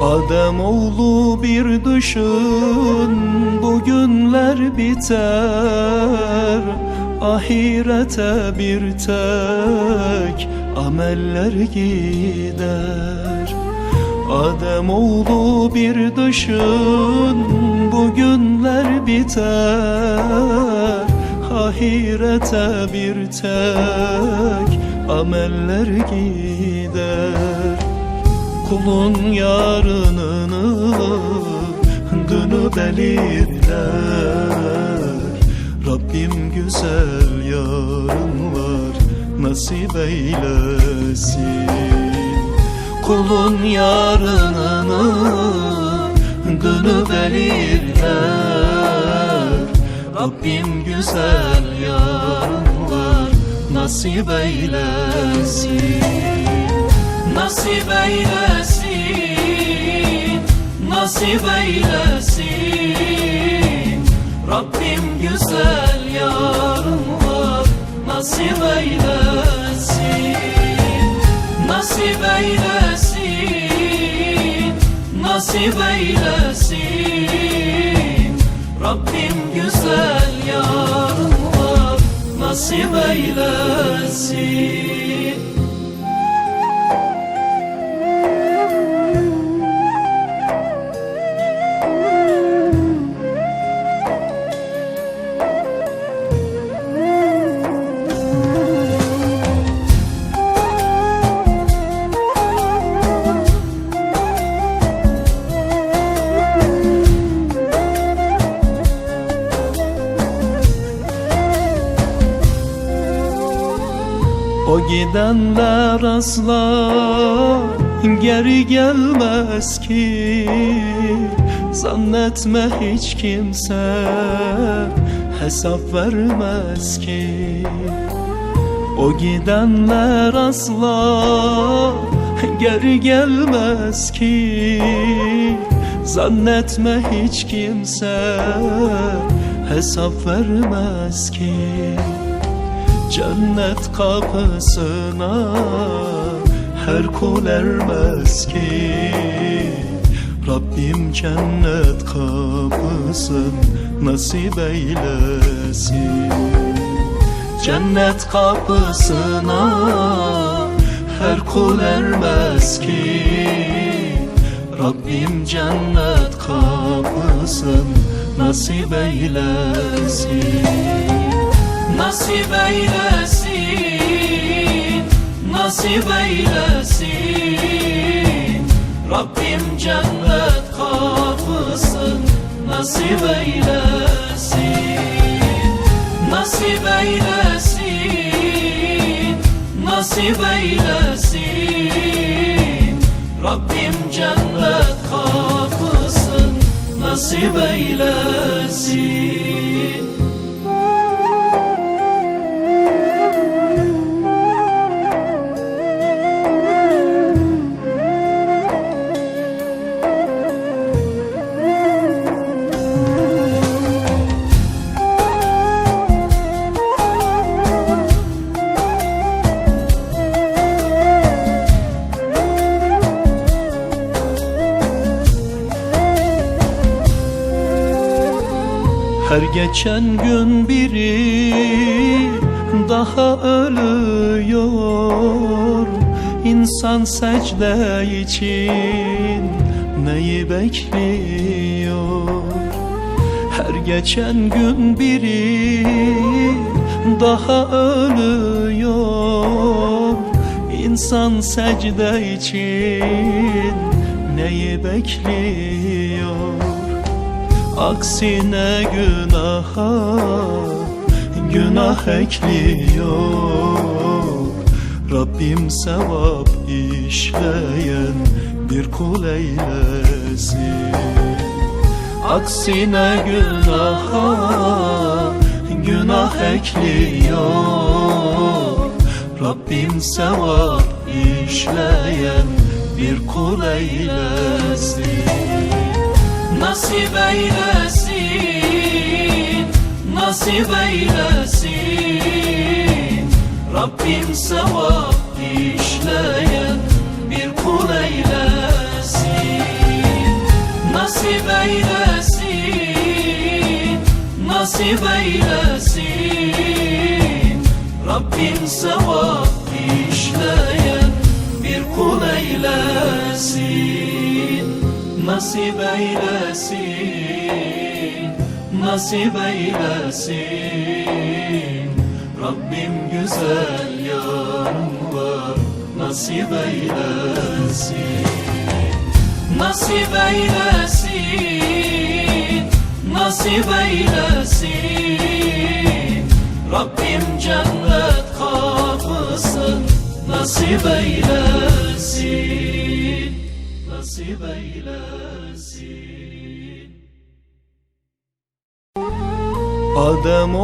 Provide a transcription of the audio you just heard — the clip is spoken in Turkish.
Adem oğlu bir düşün bugünler biter. Ahirete bir tek ameller gider. Adem oğlu bir düşün bugünler biter. Ahirete bir tek ameller gider Kulun yarınını dünü belirler. Rabbim güzel yarınlar nasip eylesin. Kulun yarınını dünü belirler. Rabbim güzel yarınlar nasip eylesin Nasip eylesin, nasip eylesin. Rabbim güzel yarınlar nasip eylesin. Nasip eylesin, nasip eylesin. Rabbim güzel yarınlar nasip eylesin O gidenler asla geri gelmez ki. Zannetme hiç kimse hesap vermez ki. O gidenler asla geri gelmez ki. Zannetme hiç kimse hesap vermez ki Cennet kapısına her kul ermez ki. Rabbim cennet kapısın nasip eylesin. Cennet kapısına her kul ermez ki. Rabbim cennet kapısın nasip eylesin Nasip eylesin, nasip eylesin. Rabbim cennet kapısın nasip eylesin. Nasip eylesin, nasip eylesin. Rabbim cennet kapısın nasip eylesin Her geçen gün biri daha ölüyor. İnsan secde için neyi bekliyor? Her geçen gün biri daha ölüyor. İnsan secde için neyi bekliyor Aksine günaha günah ekliyor. Rabbim sevap işleyen bir kul eylesin. Aksine günaha günah ekliyor. Rabbim sevap işleyen bir kul eylesin nasip eylesin Nasip eylesin. Rabbim sevap işleyen bir kul eylesin. Nasip eylesin Nasip eylesin. Rabbim sevap Nasip eylesin Nasip eylesin. Rabbim güzel yarınlar nasip eylesin. Nasip eylesin Nasip eylesin. Rabbim cennet kapısı Nasip eylesin Nasip eylesin. Adem